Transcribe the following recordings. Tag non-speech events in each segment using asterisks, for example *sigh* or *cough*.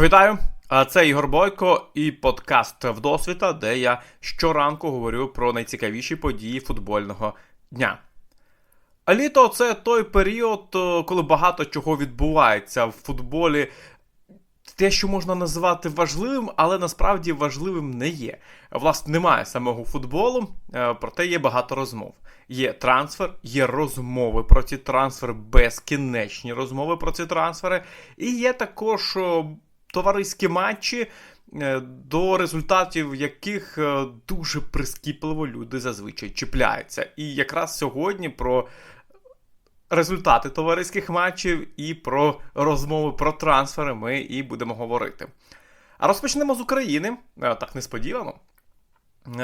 Вітаю! Це Ігор Бойко і подкаст Вдосвіта, де я щоранку говорю про найцікавіші події футбольного дня. А літо це той період, е, коли багато чого відбувається в футболі. Те, що можна називати важливим, але насправді важливим не є. Власне, немає самого футболу, е, проте є багато розмов. Є трансфер, є розмови про ці трансфери, безкінечні розмови про ці трансфери, і є також о, товариські матчі, е, до результатів яких е, дуже прискіпливо люди зазвичай чіпляються. І якраз сьогодні про результати товариських матчів і про розмови про трансфери ми і будемо говорити. А розпочнемо з України, Е, так несподівано.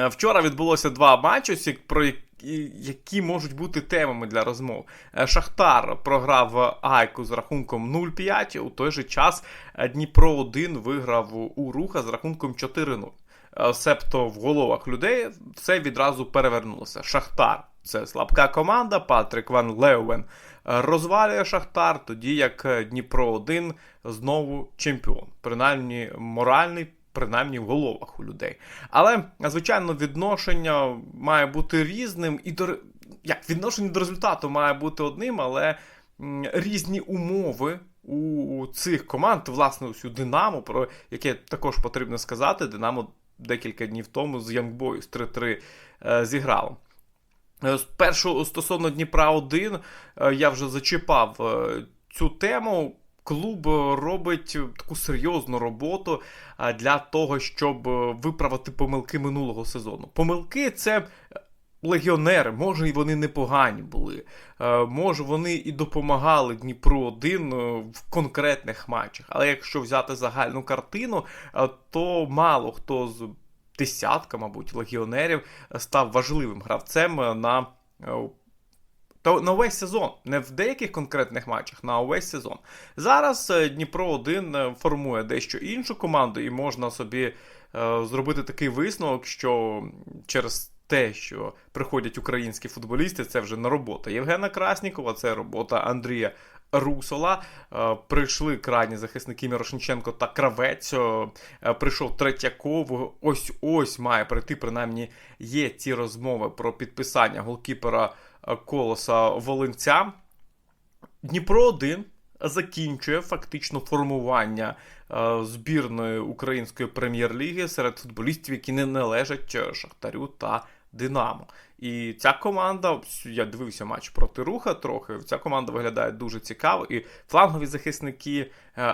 Вчора відбулося два матчі, про які- які можуть бути темами для розмов. Е, Шахтар програв Айку з рахунком 0-5. У той же час е, Дніпро 1 виграв у Руха з рахунком 4-0. Е, Себто в головах людей все відразу перевернулося. Шахтар це слабка команда. Патрік Ван Леувен е, розвалює Шахтар, тоді як Дніпро 1 знову чемпіон. Принаймні моральний, принаймні в головах у людей. Але, звичайно, відношення має бути різним, і до як відношення до результату має бути одним, але різні умови у цих команд, власне, ось у Динамо, про яке також потрібно сказати, Динамо декілька днів тому з Young Boys 3-3 е, зіграло. Е, Спершу стосовно Дніпра 1 е, я вже зачіпав е, цю тему. Клуб е, робить таку серйозну роботу е, для того, щоб е, виправити помилки минулого сезону. Помилки це е, легіонери, може, і вони непогані були. Е, Може, вони і допомагали Дніпру 1 в конкретних матчах. Але якщо взяти загальну картину, е, то мало хто з десятка, мабуть, легіонерів став важливим гравцем е, на. Е, та на увесь сезон, не в деяких конкретних матчах, на увесь сезон. Зараз е, Дніпро 1 формує дещо іншу команду, і можна собі е, зробити такий висновок, що через те, що приходять українські футболісти, це вже не робота Євгена Краснікова, це робота Андрія Русола. Е, прийшли крайні захисники Мірошниченко та Кравець. е, е, Прийшов Третьяков. Ось ось має прийти. Принаймні є ці розмови про підписання голкіпера е, Колоса Волинця. Дніпро 1 закінчує фактично формування е, збірної української прем'єр-ліги серед футболістів, які не належать е, Шахтарю та Динамо. І ця команда, я дивився матч проти руха трохи. Ця команда виглядає дуже цікаво. І флангові захисники е,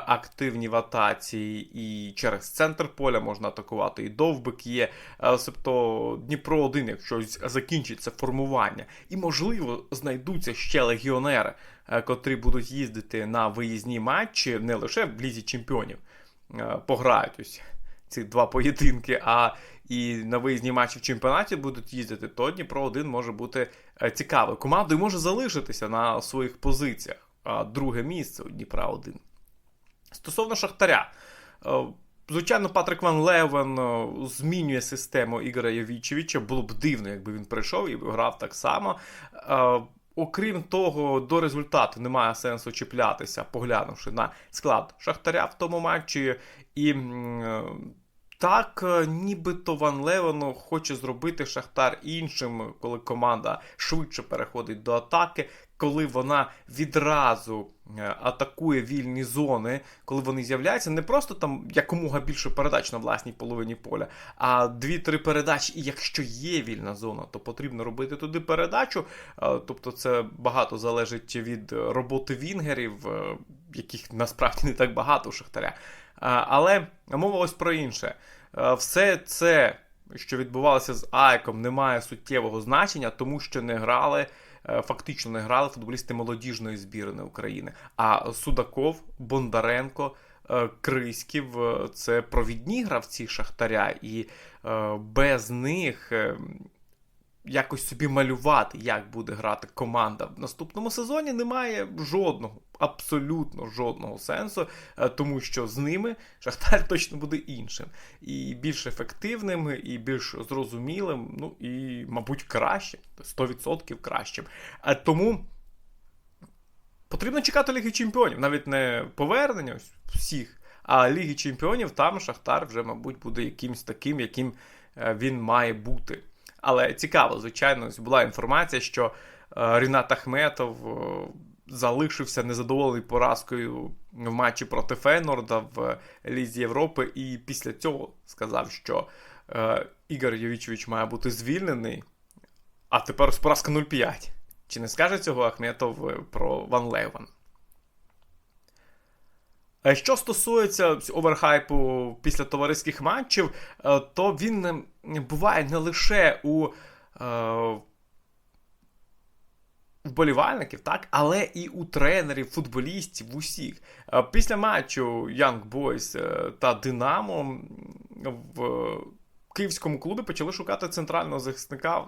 активні в атаці, і через центр поля можна атакувати, і довбик є. Е, Тобто Дніпро 1 якщо закінчиться формування, і можливо знайдуться ще легіонери, е, котрі будуть їздити на виїзні матчі не лише в лізі чемпіонів, пограють ось ці два поєдинки, а і на виїзні матчі в чемпіонаті будуть їздити, то Дніпро 1 може бути е, цікавою командою, може залишитися на своїх позиціях. А друге місце у Дніпра 1. Стосовно Шахтаря. е, Звичайно, Патрик Ван Левен е, змінює систему Ігоря Явічевича. Було б дивно, якби він прийшов і грав так само. Окрім того, до результату немає сенсу чіплятися, поглянувши на склад Шахтаря в тому матчі. І так, е, нібито Ван Левену хоче зробити Шахтар іншим, коли команда швидше переходить до атаки, коли вона відразу е, атакує вільні зони, коли вони з'являються, не просто там якомога більше передач на власній половині поля, а дві-три передачі. І якщо є вільна зона, то потрібно робити туди передачу. Е, Тобто, це багато залежить від е, роботи вінгерів, е, яких насправді не так багато у Шахтаря. Е, Але мова ось про інше. Е, Все це, що відбувалося з Айком, не має суттєвого значення, тому що не грали. е, Фактично не грали футболісти молодіжної збірної України. А Судаков, Бондаренко, е, Криськів це провідні гравці Шахтаря, і без них е, якось собі малювати, як буде грати команда в наступному сезоні, немає жодного, абсолютно жодного сенсу, е, тому що з ними Шахтар *laughs* точно буде іншим. І більш ефективним, і більш зрозумілим, ну і, мабуть, кращим, 100% кращим. Е, Тому. Потрібно чекати Ліги Чемпіонів, навіть не повернення всіх, А Ліги Чемпіонів там Шахтар вже, мабуть, буде якимсь таким, яким він має бути. Але цікаво, звичайно, була інформація, що Рінат Ахметов залишився незадоволений поразкою в матчі проти Фейнорда в Лізі Європи, і після цього сказав, що е, Ігор Йовічович має бути звільнений. А тепер поразка 0-5. Чи не скаже цього Ахметов е, про Ван Лейван? Е, що стосується оверхайпу після товариських матчів, е, то він буває не лише у вболівальників, так, але і у тренерів, футболістів, усіх. Після матчу Young Boys е, та Динамо в київському клубі почали шукати центрального захисника.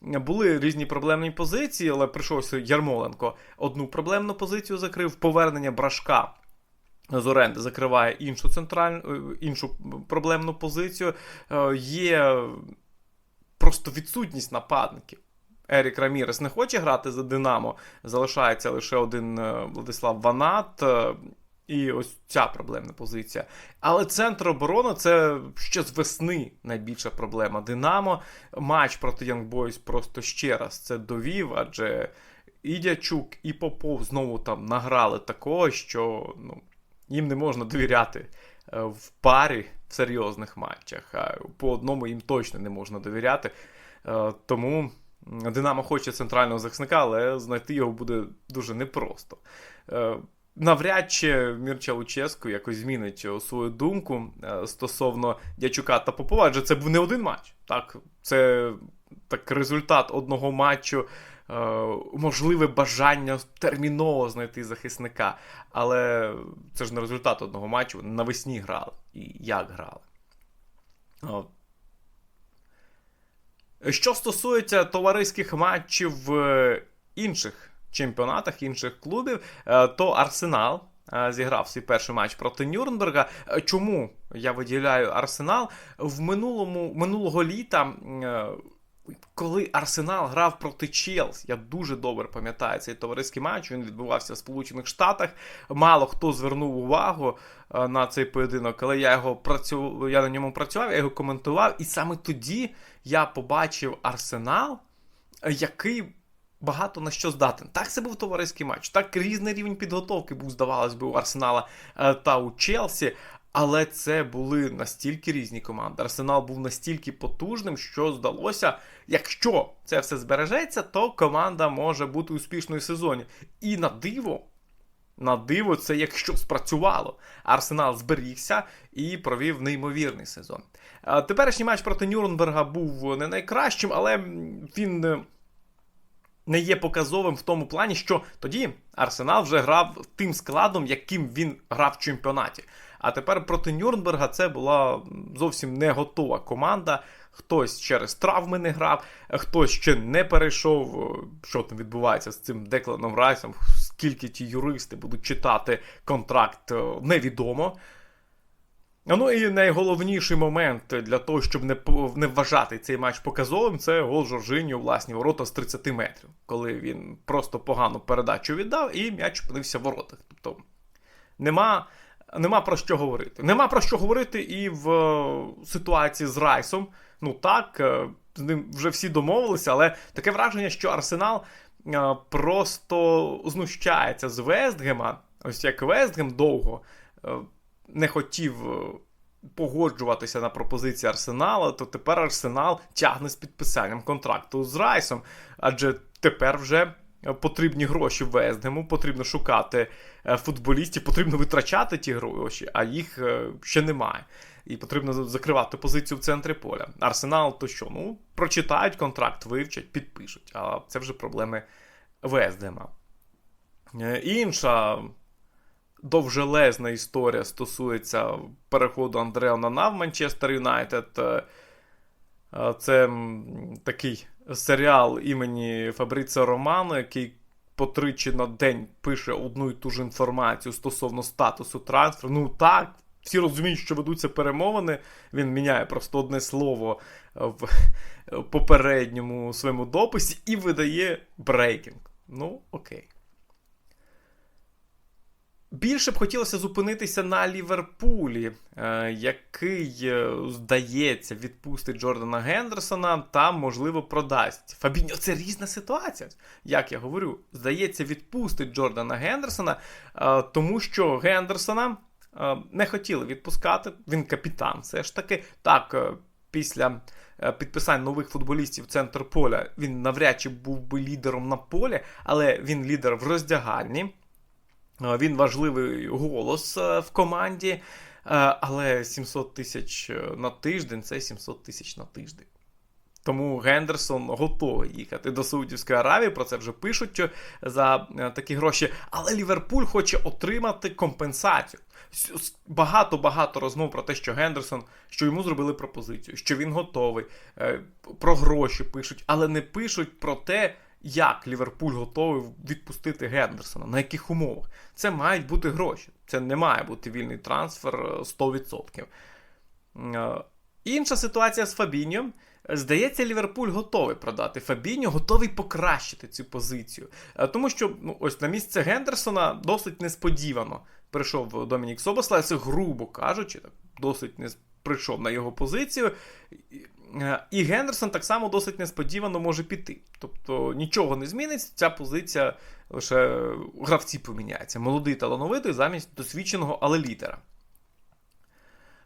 Були різні проблемні позиції, але прийшовся Ярмоленко. Одну проблемну позицію закрив повернення брашка. З оренди закриває іншу центральну іншу проблемну позицію. Е, є просто відсутність нападників. Ерік Рамірес не хоче грати за Динамо. Залишається лише один е, Владислав Ванат. Е, і ось ця проблемна позиція. Але центр оборони це ще з весни найбільша проблема. Динамо матч проти Young Boys просто ще раз це довів, адже і Дячук, і Попов знову там награли такого, що ну, їм не можна довіряти е, в парі в серйозних матчах. А по одному їм точно не можна довіряти. Тому. Динамо хоче центрального захисника, але знайти його буде дуже непросто. Е, навряд чи Мірча Луческу якось змінить свою думку е, стосовно Дячука та Попова, адже це був не один матч. Так, Це так результат одного матчу, е, можливе бажання терміново знайти захисника. Але це ж не результат одного матчу. Навесні грали. І як грали. Що стосується товариських матчів в інших чемпіонатах, інших клубів, е, то Арсенал. Е, зіграв свій перший матч проти Нюрнберга. Е, чому я виділяю Арсенал? В минулому минулого літа коли Арсенал грав проти Челсі, я дуже добре пам'ятаю цей товариський матч. Він відбувався в Сполучених Штатах. Мало хто звернув увагу е, на цей поєдинок, але я його працював, я на ньому працював, я його коментував. І саме тоді я побачив Арсенал, який. Багато на що здатен. Так, це був товариський матч. Так різний рівень підготовки був, здавалось би, у Арсенала е, та у Челсі. Але це були настільки різні команди. Арсенал був настільки потужним, що здалося, якщо це все збережеться, то команда може бути успішною в сезоні. І на диво, на диво, це якщо спрацювало. Арсенал зберігся і провів неймовірний сезон. Теперішній матч проти Нюрнберга був не найкращим, але він. Не є показовим в тому плані, що тоді Арсенал вже грав тим складом, яким він грав в чемпіонаті. А тепер проти Нюрнберга це була зовсім не готова команда. Хтось через травми не грав, хтось ще не перейшов. Що там відбувається з цим Декланом Райсом, скільки ті юристи будуть читати контракт, е, невідомо. Ну і найголовніший момент для того, щоб не не вважати цей матч показовим, це гол Жоржиню у власні ворота з 30 метрів, коли він просто погану передачу віддав і м'яч опинився в воротах. Тобто нема нема про що говорити. Нема про що говорити і в е, ситуації з Райсом. Ну так, е, з ним вже всі домовилися, але таке враження, що Арсенал е, просто знущається з Вестгема. Ось як Вестгем довго не хотів погоджуватися на пропозиції Арсенала, то тепер Арсенал тягне з підписанням контракту з Райсом. Адже тепер вже потрібні гроші Вестгему, потрібно шукати е, футболістів, потрібно витрачати ті гроші, а їх е, ще немає. І потрібно закривати позицію в центрі поля. Арсенал то що? Ну, прочитають контракт, вивчать, підпишуть. А це вже проблеми Вестгема. Е, інша довжелезна історія стосується переходу Андреа Нана в Манчестер Юнайтед. Це такий серіал імені Фабриця Романо, який по тричі на день пише одну і ту ж інформацію стосовно статусу трансферу. Ну так, всі розуміють, що ведуться перемовини. Він міняє просто одне слово в попередньому своєму дописі і видає брейкінг. Ну, окей. Більше б хотілося зупинитися на Ліверпулі, е, який, е, здається, відпустить Джордана Гендерсона та, можливо, продасть. Фабіньо, це різна ситуація. Як я говорю, здається, відпустить Джордана Гендерсона, е, тому що Гендерсона не хотіли відпускати. Він капітан, все ж таки. Так, після підписань нових футболістів центр поля він навряд чи був би лідером на полі, але він лідер в роздягальні. Він важливий голос е, в команді, е, але 700 тисяч е, на тиждень це 700 тисяч на тиждень. Тому Гендерсон готовий їхати до Саудівської Аравії. Про це вже пишуть за такі гроші. Але Ліверпуль хоче отримати компенсацію. Багато-багато розмов про те, що Гендерсон, що йому зробили пропозицію, що він готовий. Про гроші пишуть, але не пишуть про те, як Ліверпуль готовий відпустити Гендерсона, на яких умовах. Це мають бути гроші. Це не має бути вільний трансфер 100%. Е, е, інша ситуація з Фабіньо. Здається, Ліверпуль готовий продати Фабіньо, готовий покращити цю позицію. Е, тому що ну, ось на місце Гендерсона досить несподівано прийшов Домінік Собосла, це грубо кажучи, досить не прийшов на його позицію. Е, і Гендерсон так само досить несподівано може піти. Тобто нічого не зміниться, ця позиція лише гравці поміняється. Молодий талановитий замість досвідченого, але лідера.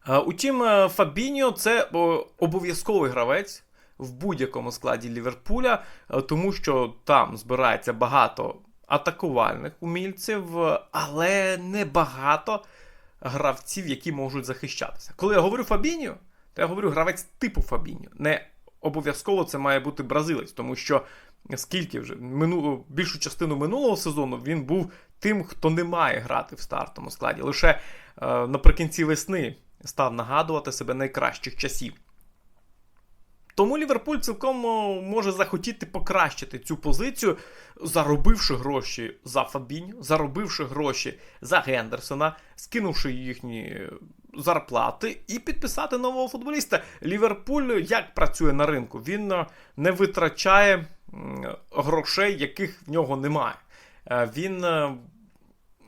Е, утім, е, Фабіньо це обов'язковий гравець в будь-якому складі Ліверпуля, тому що там збирається багато атакувальних умільців, але не багато гравців, які можуть захищатися. Коли я говорю Фабіньо, то я говорю гравець типу Фабіньо. Не обов'язково це має бути бразилець, тому що скільки вже минуло, більшу частину минулого сезону він був тим, хто не має грати в стартовому складі. Лише е, наприкінці весни став нагадувати себе найкращих часів. Тому Ліверпуль цілком може захотіти покращити цю позицію, заробивши гроші за Фабінь, заробивши гроші за Гендерсона, скинувши їхні зарплати і підписати нового футболіста. Ліверпуль як працює на ринку? Він е, не витрачає грошей, яких в нього немає. Е, він е,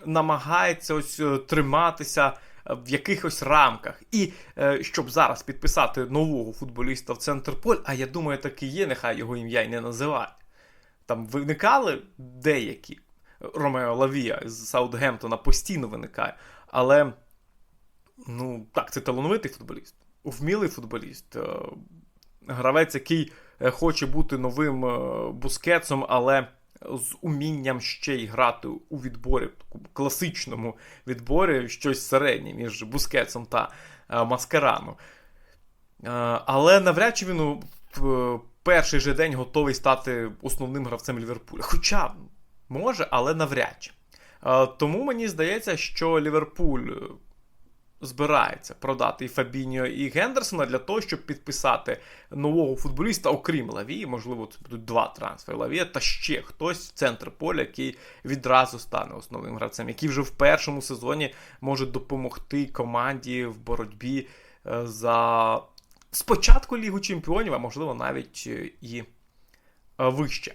намагається ось триматися в якихось рамках. І щоб зараз підписати нового футболіста в центр поль, а я думаю, так і є, нехай його ім'я й не називають. Там виникали деякі. Ромео Лавія з Саутгемптона постійно виникає. Але Ну, так, це талановитий футболіст, вмілий футболіст, е, гравець, який е, хоче бути новим е, бускетсом, але з умінням ще й грати у відборі, класичному відборі, щось середнє між бускетсом та маскараном. Але навряд чи він в перший же день готовий стати основним гравцем Ліверпуля. Хоча може, але навряд чи. Тому мені здається, що Ліверпуль збирається продати і Фабіньо, і Гендерсона для того, щоб підписати нового футболіста, окрім Лавії, можливо, це будуть два трансфери Лавія та ще хтось в центр поля, який відразу стане основним гравцем, який вже в першому сезоні може допомогти команді в боротьбі е, за спочатку Лігу Чемпіонів, а можливо навіть е, і е, вище.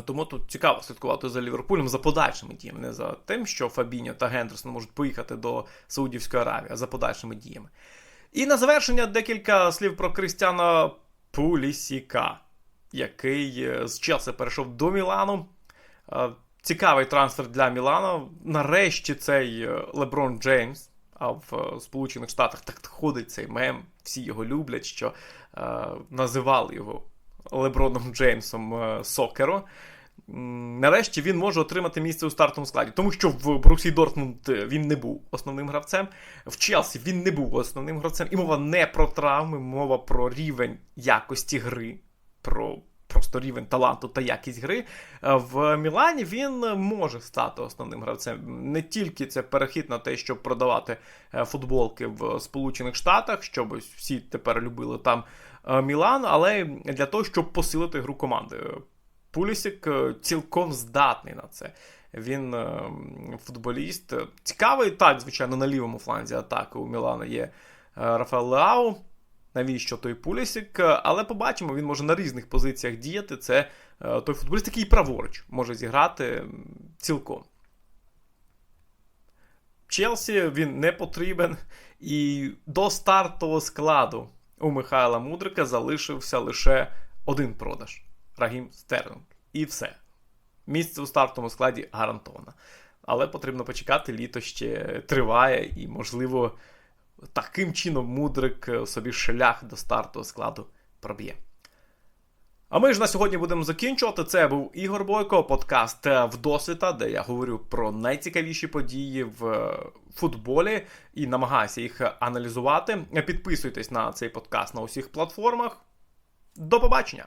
Тому тут цікаво слідкувати за Ліверпулем за подальшими діями, не за тим, що Фабіньо та Гендерсон можуть поїхати до Саудівської Аравії, а за подальшими діями. І на завершення декілька слів про Кристіана Пулісіка, який е, з Челси перейшов до Мілану. Е, цікавий трансфер для Мілану. Нарешті цей е, Леброн Джеймс. А в Сполучених Штатах так ходить цей мем, всі його люблять, що е, називали його Леброном Джеймсом е, Сокеро. Нарешті він може отримати місце у стартовому складі, тому що в Брусі Дортмунд е, він не був основним гравцем, в Челсі він не був основним гравцем. І мова не про травми, мова про рівень якості гри, про просто рівень таланту та якість гри. Е, в Мілані він може стати основним гравцем. Не тільки це перехід на те, щоб продавати футболки в Сполучених Штатах, щоб всі тепер любили там Мілан, але для того, щоб посилити гру команди. Пулісік е, цілком здатний на це. Він е, футболіст. Цікавий, так, звичайно, на лівому фланзі атаки у Мілана є Рафаел Леау. Навіщо той Пулісік? Але побачимо, він може на різних позиціях діяти. Це той футболіст, який праворуч може зіграти цілком. Челсі він не потрібен. І до стартового складу у Михайла Мудрика залишився лише один продаж Рагім Стерлінг. І все. Місце у стартовому складі гарантовано. Але потрібно почекати, літо ще триває, і, можливо, таким чином Мудрик собі шлях до стартового складу проб'є. А ми ж на сьогодні будемо закінчувати. Це був Ігор Бойко, подкаст Вдосвіта, де я говорю про найцікавіші події в футболі і намагаюся їх аналізувати. Підписуйтесь на цей подкаст на усіх платформах. До побачення!